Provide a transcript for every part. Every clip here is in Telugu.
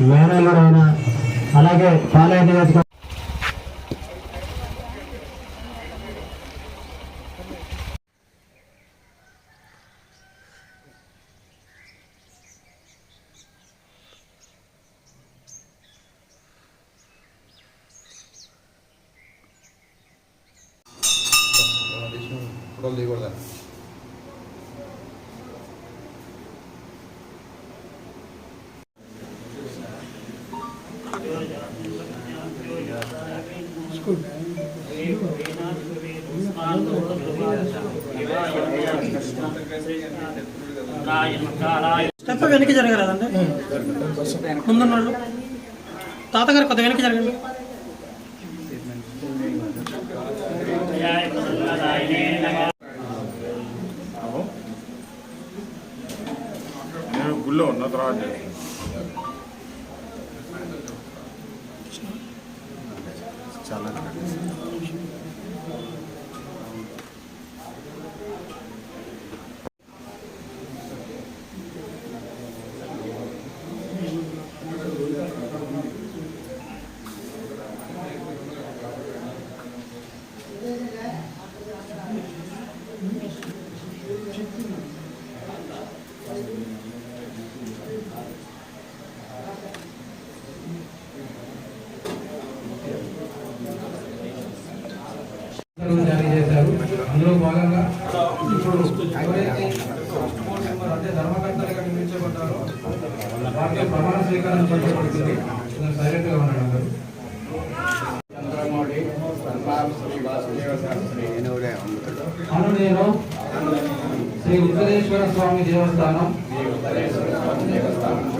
మేనల్లుడు అయిన అలాగే పాలయ నియోజక స్టెప్ వెనక్కి జరగలేదండి ముందున్నోళ్ళు తాతగారు కొద్దిగా వెనక్కి జరగండి. నేను గుళ్ళో ఉన్న తర్వాత చాలా ఉత్తర్వులు జారీ చేశారు అందులో భాగంగా ఇప్పుడు ఎవరైతే అంటే ధర్మకర్తలుగా నియమించబడ్డారో వారికి ప్రమాణ స్వీకారం చేయబడుతుంది సైలెంట్గా ఉన్నాడు అందరూ చంద్రమౌళి సన్మాన్ శ్రీ వాసుదేవ శాస్త్రి అను నేను శ్రీ ఉత్తరేశ్వర స్వామి దేవస్థానం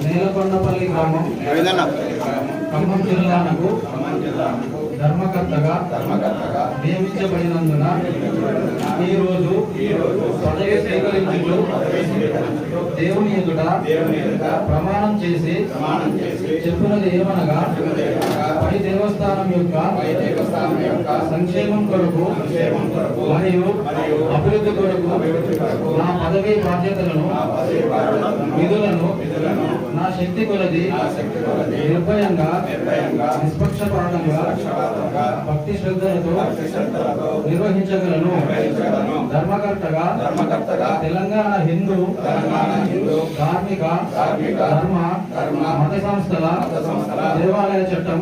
నేలకొండపల్లి గ్రామం ఖమ్మం జిల్లాకు ధర్మకర్తగా నియమించబడినందున ఈ రోజు పదవి స్వీకరించుటకు దేవుని ఎదుట ప్రమాణం చేసి చెప్పినది ఏమనగా పై దేవస్థానం యొక్క సంక్షేమం కొరకు మరియు అభివృద్ధి కొరకు నా పదవి బాధ్యతలను విధులను నా శక్తి కొలది నిర్భయంగా నిష్పక్షపాతంగా భక్తి శ్రద్ధలతో నిర్వహించగలను. ధర్మకర్తగా తెలంగాణ హిందూ ధార్మిక ధర్మ మత సంస్థల దేవాలయ చట్టం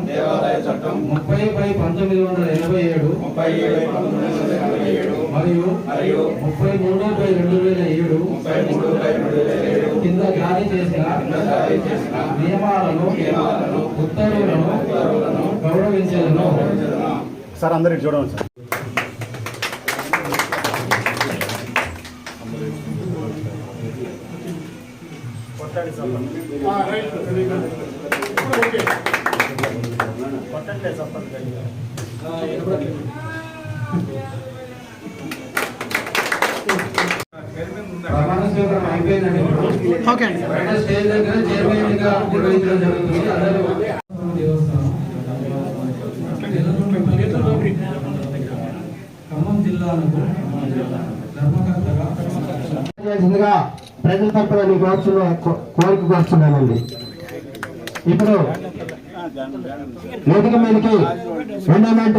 ముప్పై బై పంతొమ్మిది వందల ఎనభై ఏడు మరియు ముప్పై మూడు బై రెండు వేల ఏడు జారీ చేసిన నియమాలను ఉత్తర్వులను గౌరవించలను సార్ అందరికి చూడండి సార్. ప్రమాణ స్వీకారం అయిపోయిందండి. ఇప్పుడు ఓకే అండి. బయట స్టేజ్ దగ్గర చైర్మన్గా నిర్వహించడం జరుగుతుంది. అందరూ దేవస్థానం ఖమ్మం జిల్లాలకు ధర్మకర్తగా ప్రజల తరపున మీకు కోరిక కోరుచున్నానండి. ఇప్పుడు వేదిక మీదకి ఎండోమెంట్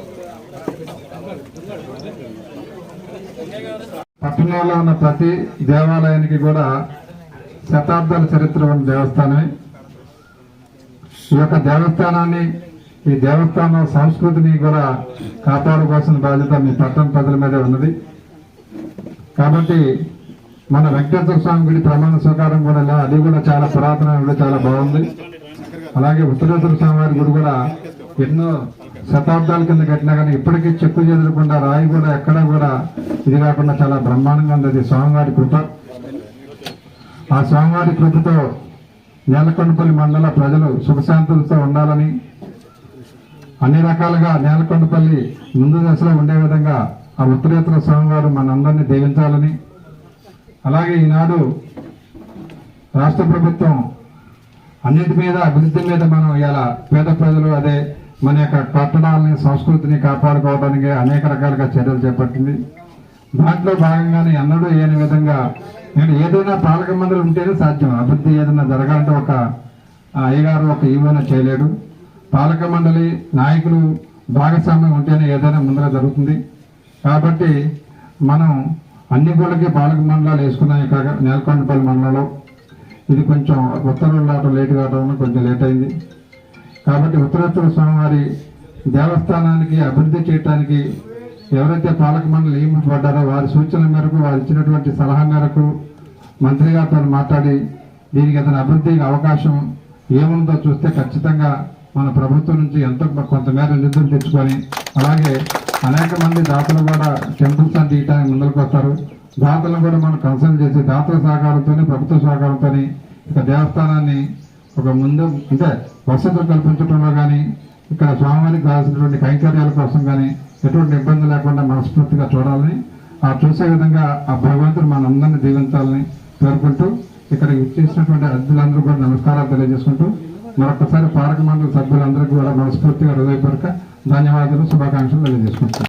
పట్టణాల్లో ఉన్న ప్రతి దేవాలయానికి కూడా శతాబ్దాల చరిత్ర ఉన్న దేవస్థానమే. ఈ యొక్క దేవస్థానాన్ని ఈ దేవస్థానం సంస్కృతిని కూడా కాపాడుకోవాల్సిన బాధ్యత మీ పట్టణ ప్రజల మీద ఉన్నది. కాబట్టి మన వెంకటేశ్వర స్వామి గుడి ప్రమాణ స్వీకారం కూడా అది కూడా చాలా పురాతన చాలా బాగుంది. అలాగే ఉత్తరేశ్వర స్వామి వారి గుడి కూడా ఎన్నో శతాబ్దాల కింద కట్టినా కానీ ఇప్పటికీ చెక్కు చెదరకుండా రాయి కూడా ఎక్కడ కూడా ఇది కాకుండా చాలా బ్రహ్మాండంగా ఉంది. స్వామివారి కృప. ఆ స్వామివారి కృపతో నేలకొండపల్లి మండల ప్రజలు సుఖశాంతులతో ఉండాలని అన్ని రకాలుగా నేలకొండపల్లి ముందు దశలో ఉండే విధంగా ఆ ఉత్తరేతర స్వామివారు మనందరినీ దీవించాలని అలాగే ఈనాడు రాష్ట్ర ప్రభుత్వం అన్నిటి మీద అభివృద్ధి మీద మనం ఇలా పేద ప్రజలు అదే మన యొక్క పట్టణాలని సంస్కృతిని కాపాడుకోవడానికి అనేక రకాలుగా చర్యలు చేపట్టింది. దాంట్లో భాగంగానే ఎన్నడూ లేని విధంగా నేను ఏదైనా పాలక మండలి ఉంటేనే సాధ్యం. అభివృద్ధి ఏదైనా జరగాలంటే ఒక అయ్యగారు ఒక ఈవోన చేయలేడు. పాలక మండలి నాయకులు భాగస్వామ్యం ఉంటేనే ఏదైనా ముందర జరుగుతుంది. కాబట్టి మనం అన్ని గుళ్ళకి పాలక మండలాలు వేసుకున్నాం ఇక్కడ నేలకొండపల్లి మండలంలో. ఇది కొంచెం ఉత్తర్వులు రావడం లేట్ కావడం కొంచెం లేట్ అయింది. కాబట్టి ఉత్తరోత్తర స్వామివారి దేవస్థానానికి అభివృద్ధి చేయడానికి ఎవరైతే పాలక మండలి నియమించబడ్డారో వారి సూచనల మేరకు వారు ఇచ్చినటువంటి సలహా మేరకు మంత్రి గారితో మాట్లాడి దీనికి అతని అభివృద్ధికి అవకాశం ఏముందో చూస్తే ఖచ్చితంగా మన ప్రభుత్వం నుంచి ఎంతో కొంతమేర నిధులు తెచ్చుకొని అలాగే అనేక మంది దాతలు కూడా టెంపుల్స్ అని తీయటానికి ముందుకు వస్తారు. దాతలను కూడా మనం కన్సల్ట్ చేసి దాతల సహకారంతో ప్రభుత్వ సహకారంతో ఇక దేవస్థానాన్ని ఒక ముందు అంటే వసతులు కల్పించడంలో కానీ ఇక్కడ స్వామివారికి కావాల్సినటువంటి కైంకర్యాల కోసం కానీ ఎటువంటి ఇబ్బంది లేకుండా మనస్ఫూర్తిగా చూడాలని ఆ చూసే విధంగా ఆ భగవంతుడు మనందరినీ దీవించాలని కోరుకుంటూ ఇక్కడ ఇచ్చేసినటువంటి అతిథులందరూ కూడా నమస్కారాలు తెలియజేసుకుంటూ మరొకసారి పారక మండలి సభ్యులందరికీ కూడా మనస్ఫూర్తిగా హృదయపూర్వక ధన్యవాదాలు శుభాకాంక్షలు తెలియజేసుకుంటాను